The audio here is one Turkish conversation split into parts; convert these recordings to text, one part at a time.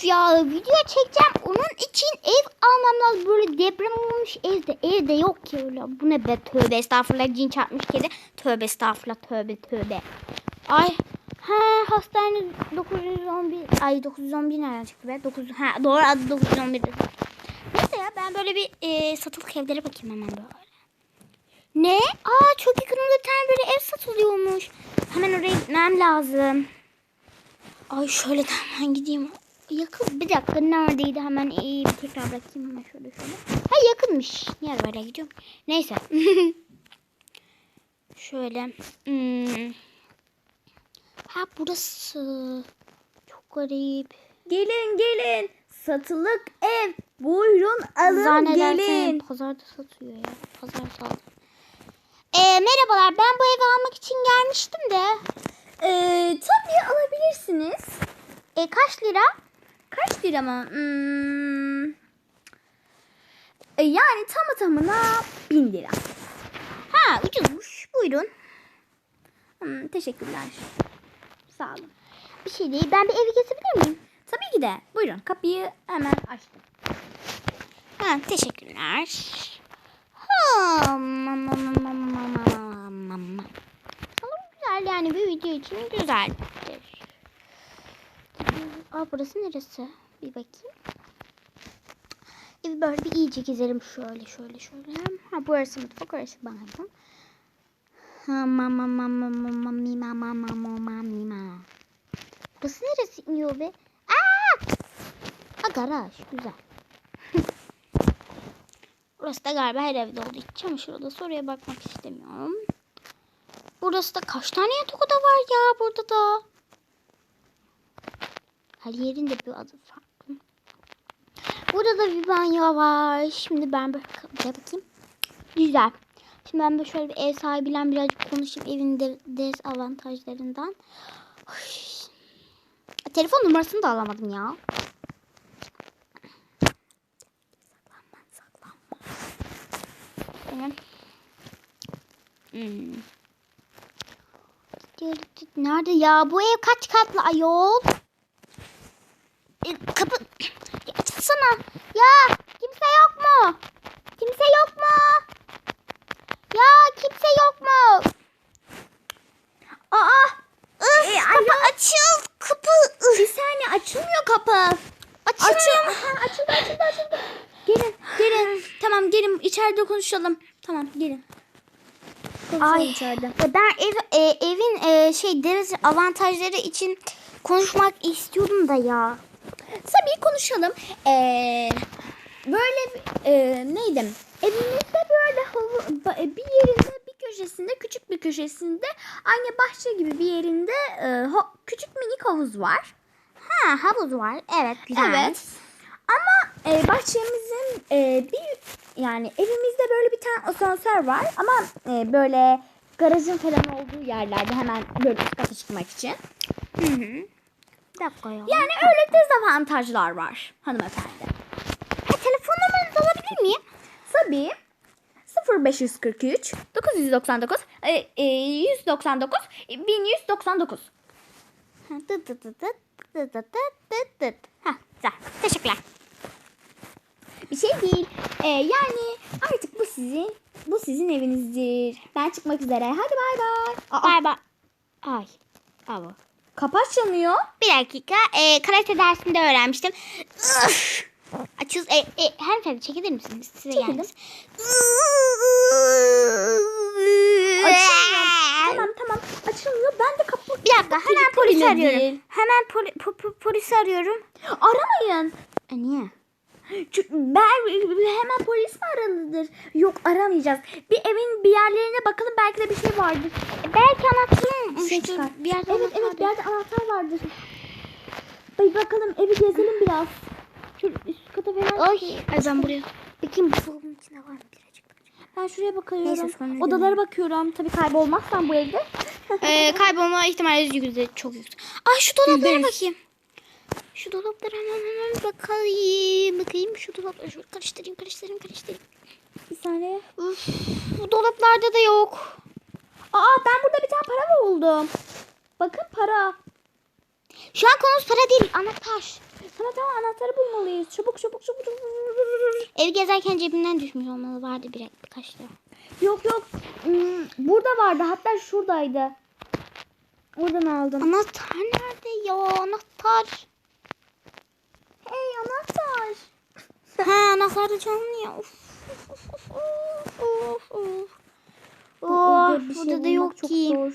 Of ya video çekeceğim. Onun için ev almam lazım. Böyle deprem olmuş evde. Evde yok ki öyle. Bu ne be tövbe estağfurullah cin çarpmış kedi. Tövbe estağfurullah tövbe tövbe. Ay ha hastane 911 ay 911 nereden çıktı be? 9 ha doğru adı 911. Neyse ya ben böyle bir e, satılık evlere bakayım hemen böyle. Ne? Aa çok yakınında bir tane böyle ev satılıyormuş. Hemen oraya gitmem lazım. Ay şöyle hemen gideyim. Yakın bir dakika neredeydi hemen iyi bir tekrar bakayım hemen şöyle şöyle. Ha yakınmış. Niye böyle gidiyorum? Neyse. şöyle. Hmm. Ha burası. Çok garip. Gelin gelin. Satılık ev. Buyurun alın Zannedersem gelin. pazarda satıyor ya. Pazar sağ ee, merhabalar ben bu evi almak için gelmiştim de. Ee, tabii alabilirsiniz. E, kaç lira? Kaç lira mı? Hmm. E, yani tam tamına 1000 lira. Ha ucuzmuş. Buyurun. Hmm, teşekkürler. Sağ olun. Bir şey değil. Ben bir evi gezebilir miyim? Tabii ki de. Buyurun. Kapıyı hemen açtım. Ha, teşekkürler. Sanırım güzel yani bir video için güzel. Aa burası neresi? Bir bakayım. Evi böyle bir iyice gezelim şöyle şöyle şöyle. Ha burası mutfak orası banyo. Burası neresi iniyor be? Aa! Ha garaj güzel. Burası da galiba her evde olduğu için çamaşır odası. Oraya bakmak istemiyorum. Burası da kaç tane yatak oda var ya burada da. Her yerin de bir adı farklı. Burada da bir banyo var. Şimdi ben böyle bakayım. Güzel. Şimdi ben böyle şöyle bir ev sahibiyle birazcık konuşayım evin de- dezavantajlarından. Ay. Telefon numarasını da alamadım ya. Benim. Hmm. Nerede ya? Bu ev kaç katlı ayol? E, kapı... Ya açılsana. Ya kimse yok mu? Kimse yok mu? Ya kimse yok mu? Aa! Üf, E, kapı alo. açıl. Kapı. Bir saniye açılmıyor kapı. Açılmıyor? Açıl. Açıldı açıldı açıldı. Gelin gelin. Tamam gelin içeride konuşalım. Tamam gelin. Konuşalım Ay. içeride. Ben ev, e, evin e, şey deniz avantajları için konuşmak istiyordum da ya. Tabii konuşalım. Ee, böyle e, neydi? Evimizde böyle ba- bir yerinde bir köşesinde küçük bir köşesinde aynı bahçe gibi bir yerinde e, küçük minik havuz var. Ha havuz var. Evet güzel. Evet. Ama e, bahçemizin e, bir yani evimizde böyle bir tane asansör var ama e, böyle garajın falan olduğu yerlerde hemen böyle üst kata çıkmak için. Hı hı. Dakika ya. Yani öyle dezavantajlar var hanımefendi. E, telefon numaranızı alabilir miyim? Tabii. 0543 999 e, e, 199 1199 dıt dıt dıt dıt dıt dıt dıt. Ha, güzel. Teşekkürler. Bir şey değil. Ee, yani artık bu sizin bu sizin evinizdir. Ben çıkmak üzere. Hadi bay bay. Bay bay. Ay. Avo kapı açılmıyor. Bir dakika. E, karate dersinde öğrenmiştim. Açız. E, e, hanımefendi çekilir misiniz? Size Çekildim. gelmiş. Açılmıyor. tamam tamam. Açılmıyor. Ben de kapı... Bir dakika hemen polisi arıyorum. Hemen poli, po, po- polisi arıyorum. Aramayın. E, niye? Çünkü ben hemen polis mi aralıdır? Yok aramayacağız. Bir evin bir yerlerine bakalım belki de bir şey vardır. Belki anahtarım Ses uçtu. çıkar. Bir yerde Evet anahtar evet bir yerde anahtar vardır. Bir bakalım evi gezelim biraz. Şu üst kata falan Ay, ben buraya. Bakayım buzdolabının içinde var mı birazcık? Ben şuraya bakıyorum. Neyse, Odalara bakıyorum. Tabii kaybolmazsam bu evde. Ee, kaybolma ihtimali yüzde çok yüksek. Ay şu dolaplara bakayım. Şu dolaplara hemen hemen bakayım. Bakayım şu dolapları şöyle karıştırayım karıştırayım karıştırayım. Bir saniye. Üf, bu dolaplarda da yok. Aa ben burada bir tane para buldum. Bakın para. Şu an konumuz para değil anahtar. Tamam tamam anahtarı bulmalıyız. Çabuk çabuk çabuk. çabuk. Ev gezerken cebimden düşmüş olmalı. Vardı bir, birkaç lira. Yok yok. Hmm, burada vardı. Hatta şuradaydı. Oradan aldım. Anahtar nerede ya? Anahtar. Hey anahtar. Ha anahtar da çalınıyor. Of, of, of, of, of, of. Oh, şey burada da yok ki.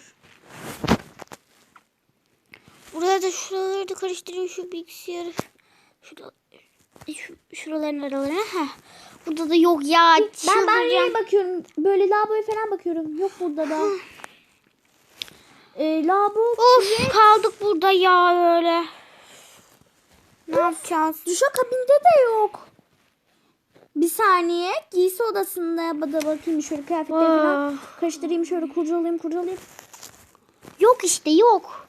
Burada da şuraları da karıştırayım şu bilgisayarı. Şurada, şu, şuraların aralarına. Heh. Burada da yok ya. Ben çıldıracağım. banyoya bakıyorum. Böyle lavaboya falan bakıyorum. Yok burada da. Ee, lavabo. Of kaldık burada ya öyle. Ne yapacağız? Duşakabinde de yok. Bir saniye. Giysi odasında da bakayım şöyle kıyafetleri falan. Ah. Karıştırayım şöyle kurcalayayım kurcalayayım. Yok işte yok.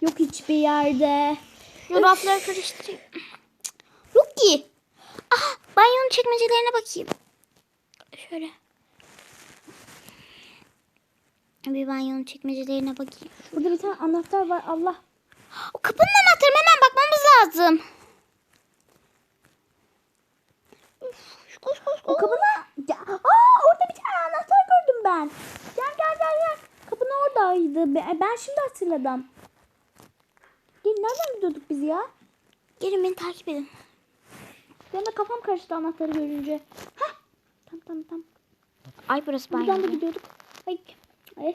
Yok hiçbir yerde. Rafları karıştırayım. Yok ki. Aha banyonun çekmecelerine bakayım. Şöyle. Bir banyonun çekmecelerine bakayım. Burada bir tane anahtar var. Allah. O kapının anahtarı hemen bakmamız lazım. Üf, Koş koş O koş. kapına... Aa orada bir tane anahtar gördüm ben. Gel gel gel gel. Kapının oradaydı. Ben, ben şimdi hatırladım. Gel nereden gidiyorduk biz ya? Gelin beni takip edin. Benim de kafam karıştı anahtarı görünce. Hah. Tamam tamam tamam. Ay burası Buradan da banyo. gidiyorduk. Ay. Ay.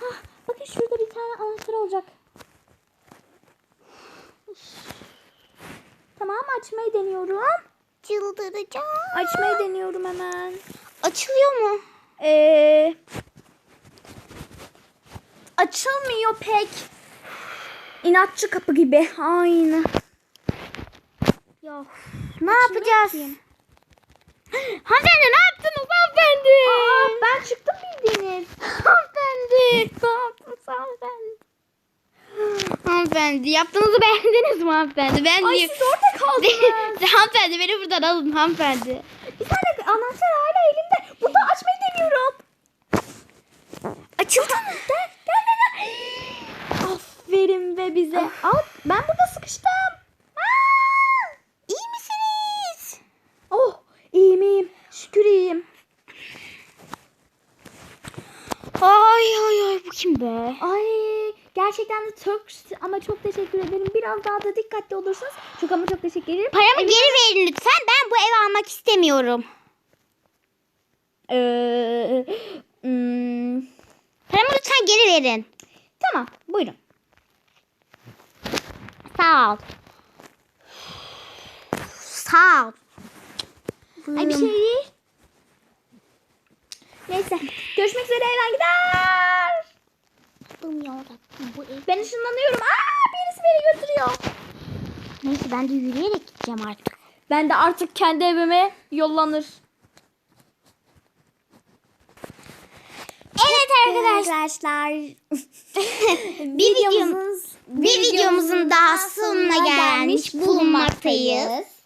Hah, bakın şurada bir tane anahtar olacak. Tamam açmayı deniyorum. Çıldıracağım. Açmayı deniyorum hemen. Açılıyor mu? Ee, açılmıyor pek. İnatçı kapı gibi. Aynı. Ya ne yapacağız? Hanımefendi ne yaptınız hanımefendi? Aa, ben çıktım bildiğiniz. hanımefendi. Ne yaptınız hanımefendi? Hanımefendi yaptığınızı beğendiniz mi hanımefendi? Ben Ay siz orada. Hanımefendi beni buradan alın hanımefendi. bir tane anahtar hala elimde. Bunu açmayı deniyorum. Açıldı mı? Gel gel gel. gel. Aferin be bize. Al ben burada sıkıştım. Aa! İyi misiniz? Oh iyiyim iyiyim. Şükür iyiyim. Ay ay ay bu kim be? Ay gerçekten de çok ama çok teşekkür ederim. Biraz daha da dikkatli olursunuz. Çok ama çok teşekkür ederim. Paramı geri verin lütfen. Ben bu evi almak istemiyorum. Ee, hmm, Paramı lütfen geri verin. tamam buyurun. Sağ ol. Sağ ol. Ay bir şey değil. Neyse görüşmek üzere ben gider. Yarabbim bu ev. Ben ışınlanıyorum. Aa birisi beni götürüyor. Neyse ben de yürüyerek gideceğim artık. Ben de artık kendi evime yollanır. Evet arkadaşlar. bir videomuz bir videomuzun daha sonuna gelmiş bulunmaktayız.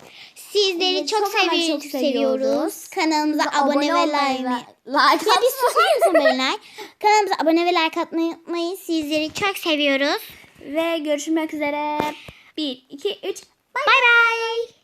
Sizleri çok, çok ama seviyoruz, çok seviyoruz. Kanalımıza abone, abone ve like. like Ya bir susar mısın Belinay? Kanalımıza abone ve like atmayı unutmayın. Sizleri çok seviyoruz. Ve görüşmek üzere. 1, 2, 3. Bay bay.